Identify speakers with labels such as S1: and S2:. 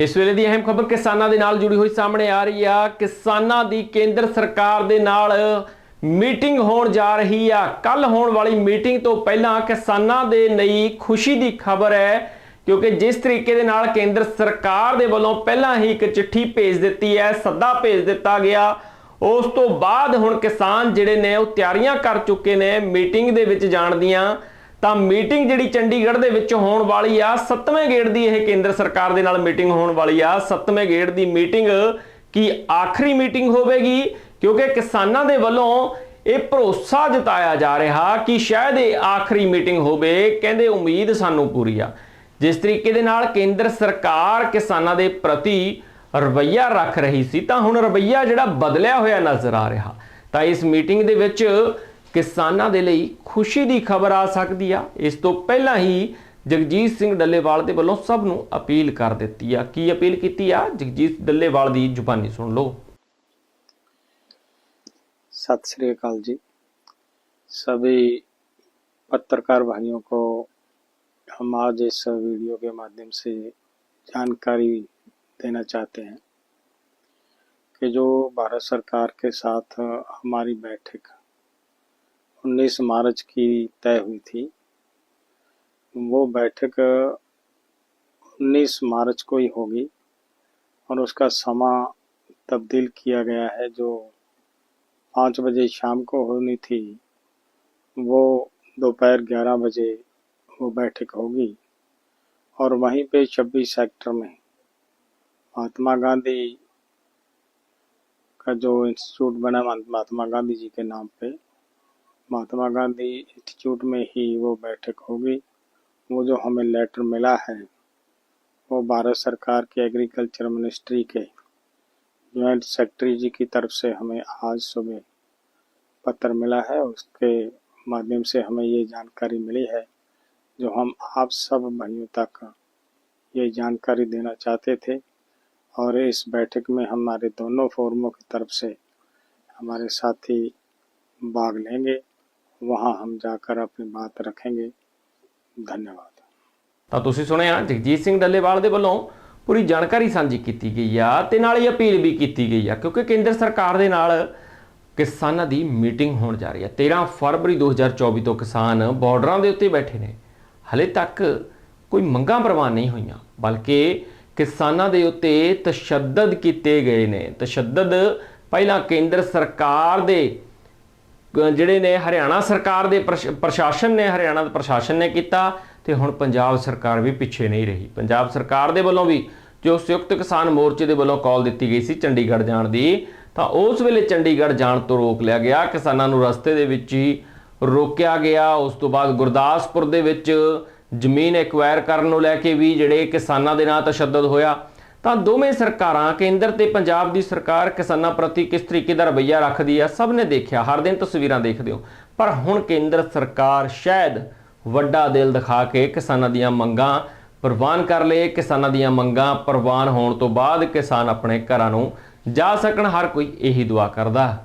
S1: ਇਸ ਵੇਲੇ ਦੀ ਅਹਿਮ ਖਬਰ ਕਿਸਾਨਾਂ ਦੇ ਨਾਲ ਜੁੜੀ ਹੋਈ ਸਾਹਮਣੇ ਆ ਰਹੀ ਆ। ਕਿਸਾਨਾਂ ਦੀ ਕੇਂਦਰ ਸਰਕਾਰ ਦੇ ਨਾਲ ਮੀਟਿੰਗ ਹੋਣ ਜਾ ਰਹੀ ਆ। ਕੱਲ ਹੋਣ ਵਾਲੀ ਮੀਟਿੰਗ ਤੋਂ ਪਹਿਲਾਂ ਕਿਸਾਨਾਂ ਦੇ ਲਈ ਖੁਸ਼ੀ ਦੀ ਖਬਰ ਹੈ, ਕਿਉਂਕਿ ਜਿਸ ਤਰੀਕੇ ਦੇ ਨਾਲ ਕੇਂਦਰ ਸਰਕਾਰ ਦੇ ਵੱਲੋਂ ਪਹਿਲਾਂ ਹੀ ਇੱਕ ਚਿੱਠੀ ਭੇਜ ਦਿੱਤੀ ਹੈ, ਸੱਦਾ ਭੇਜ ਦਿੱਤਾ ਗਿਆ। ਉਸ ਤੋਂ ਬਾਅਦ ਹੁਣ ਕਿਸਾਨ ਜਿਹੜੇ ਨੇ ਉਹ ਤਿਆਰੀਆਂ ਕਰ ਚੁੱਕੇ ਨੇ ਮੀਟਿੰਗ ਦੇ ਵਿੱਚ ਜਾਣ ਦੀਆਂ। ਤਾਂ ਮੀਟਿੰਗ ਜਿਹੜੀ ਚੰਡੀਗੜ੍ਹ ਦੇ ਵਿੱਚ ਹੋਣ ਵਾਲੀ ਆ 7ਵੇਂ ਗੇੜ ਦੀ ਇਹ ਕੇਂਦਰ ਸਰਕਾਰ ਦੇ ਨਾਲ ਮੀਟਿੰਗ ਹੋਣ ਵਾਲੀ ਆ। 7ਵੇਂ ਗੇੜ ਦੀ ਮੀਟਿੰਗ ਕੀ ਆਖਰੀ ਮੀਟਿੰਗ ਹੋਵੇਗੀ? ਕਿਉਂਕਿ ਕਿਸਾਨਾਂ ਦੇ ਵੱਲੋਂ ਇਹ ਭਰੋਸਾ ਜਤਾਇਆ ਜਾ ਰਿਹਾ ਕਿ ਸ਼ਾਇਦ ਇਹ ਆਖਰੀ ਮੀਟਿੰਗ ਹੋਵੇ। ਕਹਿੰਦੇ ਉਮੀਦ ਸਾਨੂੰ ਪੂਰੀ ਆ। ਜਿਸ ਤਰੀਕੇ ਦੇ ਨਾਲ ਕੇਂਦਰ ਸਰਕਾਰ ਕਿਸਾਨਾਂ ਦੇ ਪ੍ਰਤੀ ਰਵੱਈਆ ਰੱਖ ਰਹੀ ਸੀ, ਤਾਂ ਹੁਣ ਰਵੱਈਆ ਜਿਹੜਾ ਬਦਲਿਆ ਹੋਇਆ ਨਜ਼ਰ ਆ ਰਿਹਾ। ਤਾਂ ਇਸ ਮੀਟਿੰਗ ਦੇ ਵਿੱਚ ਕਿਸਾਨਾਂ ਦੇ ਲਈ ਖੁਸ਼ੀ ਦੀ ਖਬਰ ਆ ਸਕਦੀ ਆ ਇਸ ਤੋਂ ਪਹਿਲਾਂ ਹੀ ਜਗਜੀਤ ਸਿੰਘ ਡੱਲੇਵਾਲ ਦੇ ਵੱਲੋਂ ਸਭ ਨੂੰ ਅਪੀਲ ਕਰ ਦਿੱਤੀ ਆ ਕੀ ਅਪੀਲ ਕੀਤੀ ਆ ਜਗਜੀਤ ਡੱਲੇਵਾਲ ਦੀ ਜ਼ੁਬਾਨੀ ਸੁਣ ਲਓ
S2: सत श्री अकाल जी सभी पत्रकार भाइयों को हम आज इस वीडियो के माध्यम से जानकारी देना चाहते हैं कि जो भारत सरकार के साथ हमारी बैठक 19 मार्च की तय हुई थी। वो बैठक 19 मार्च को ही होगी और उसका समा तब्दील किया गया है जो पाँच बजे शाम को होनी थी। वो दोपहर ग्यारह बजे वो बैठक होगी और वहीं पे छब्बीस सेक्टर में महात्मा गांधी का जो इंस्टीट्यूट बना महात्मा गांधी जी के नाम पे महात्मा गांधी इंस्टीट्यूट में ही वो बैठक होगी। वो जो हमें लेटर मिला है, वो भारत सरकार के एग्रीकल्चर मिनिस्ट्री के जॉइंट सेक्रेटरी जी की तरफ़ से हमें आज सुबह पत्र मिला है। उसके माध्यम से हमें ये जानकारी मिली है जो हम आप सब भाइयों तक ये जानकारी देना चाहते थे और इस बैठक में हमारे दोनों फोरमों की तरफ़ से हमारे साथी भाग लेंगे। वहाँ हम जाकर अपनी बात रखेंगे धन्यवाद
S1: ਤਾਂ ਤੁਸੀਂ ਸੁਣਿਆ ਜਗਜੀਤ ਸਿੰਘ ਡੱਲੇਵਾਲ ਦੇ ਵੱਲੋਂ ਪੂਰੀ ਜਾਣਕਾਰੀ ਸਾਂਝੀ ਕੀਤੀ ਗਈ ਆ ਤੇ ਨਾਲ ਹੀ ਅਪੀਲ ਵੀ ਕੀਤੀ ਗਈ ਆ ਕਿਉਂਕਿ ਕੇਂਦਰ ਸਰਕਾਰ ਦੇ ਨਾਲ ਕਿਸਾਨਾਂ ਦੀ ਮੀਟਿੰਗ ਹੋਣ ਜਾ ਰਹੀ ਹੈ 13 ਫਰਵਰੀ 2024 ਤੋਂ ਕਿਸਾਨ ਬਾਰਡਰਾਂ ਦੇ ਉੱਤੇ ਬੈਠੇ ਨੇ ਹਲੇ ਤੱਕ ਕੋਈ ਮੰਗਾਂ ਪ੍ਰਵਾਨ ਨਹੀਂ ਹੋਈਆਂ ਬਲਕਿ ਕਿਸਾਨਾਂ ਦੇ ਉੱਤੇ ਤਸ਼ੱਦਦ ਕੀਤੇ ਗਏ ਨੇ ਤਸ਼ੱਦਦ ਪਹਿਲਾਂ ਕੇਂਦਰ ਸਰਕਾਰ ਦੇ ਅਹ ਜਿਹੜੇ ਨੇ ਹਰਿਆਣਾ ਸਰਕਾਰ ਦੇ ਪ੍ਰਸ਼- ਪ੍ਰਸ਼ਾਸਨ ਨੇ, ਹਰਿਆਣਾ ਦੇ ਪ੍ਰਸ਼ਾਸਨ ਨੇ ਕੀਤਾ ਤੇ ਹੁਣ ਪੰਜਾਬ ਸਰਕਾਰ ਵੀ ਪਿੱਛੇ ਨਹੀਂ ਰਹੀ। ਪੰਜਾਬ ਸਰਕਾਰ ਦੇ ਵੱਲੋਂ ਵੀ ਜੋ ਸੰਯੁਕਤ ਕਿਸਾਨ ਮੋਰਚੇ ਦੇ ਵੱਲੋਂ ਕਾਲ ਦਿੱਤੀ ਗਈ ਸੀ ਚੰਡੀਗੜ੍ਹ ਜਾਣ ਦੀ, ਤਾਂ ਉਸ ਵੇਲੇ ਚੰਡੀਗੜ੍ਹ ਜਾਣ ਤੋਂ ਰੋਕ ਲਿਆ ਗਿਆ। ਕਿਸਾਨਾਂ ਨੂੰ ਰਸਤੇ ਦੇ ਵਿੱਚ ਹੀ ਰੋਕਿਆ ਗਿਆ। ਉਸ ਤੋਂ ਬਾਅਦ ਗੁਰਦਾਸਪੁਰ ਦੇ ਵਿੱਚ ਜ਼ਮੀਨ ਐਕਵਾਇਰ ਕਰਨ ਨੂੰ ਲੈ ਕੇ ਵੀ ਜਿਹੜੇ ਕਿਸਾਨਾਂ ਦੇ ਨਾਲ ਤਸ਼ੱਦਦ ਹੋਇਆ। ਤਾਂ ਦੋਵੇਂ ਸਰਕਾਰਾਂ, ਕੇਂਦਰ ਤੇ ਪੰਜਾਬ ਦੀ ਸਰਕਾਰ ਕਿਸਾਨਾਂ ਪ੍ਰਤੀ ਕਿਸ ਤਰੀਕੇ ਦਾ ਰਵੱਈਆ ਰੱਖਦੀ ਆ ਸਭ ਨੇ ਦੇਖਿਆ। ਹਰ ਦਿਨ ਤਸਵੀਰਾਂ ਦੇਖਦੇ ਹੋ। ਪਰ ਹੁਣ ਕੇਂਦਰ ਸਰਕਾਰ ਸ਼ਾਇਦ ਵੱਡਾ ਦਿਲ ਦਿਖਾ ਕੇ ਕਿਸਾਨਾਂ ਦੀਆਂ ਮੰਗਾਂ ਪ੍ਰਵਾਨ ਕਰ ਲਏ। ਕਿਸਾਨਾਂ ਦੀਆਂ ਮੰਗਾਂ ਪ੍ਰਵਾਨ ਹੋਣ ਤੋਂ ਬਾਅਦ ਕਿਸਾਨ ਆਪਣੇ ਘਰਾਂ ਨੂੰ ਜਾ ਸਕਣ। ਹਰ ਕੋਈ ਇਹੀ ਦੁਆ ਕਰਦਾ।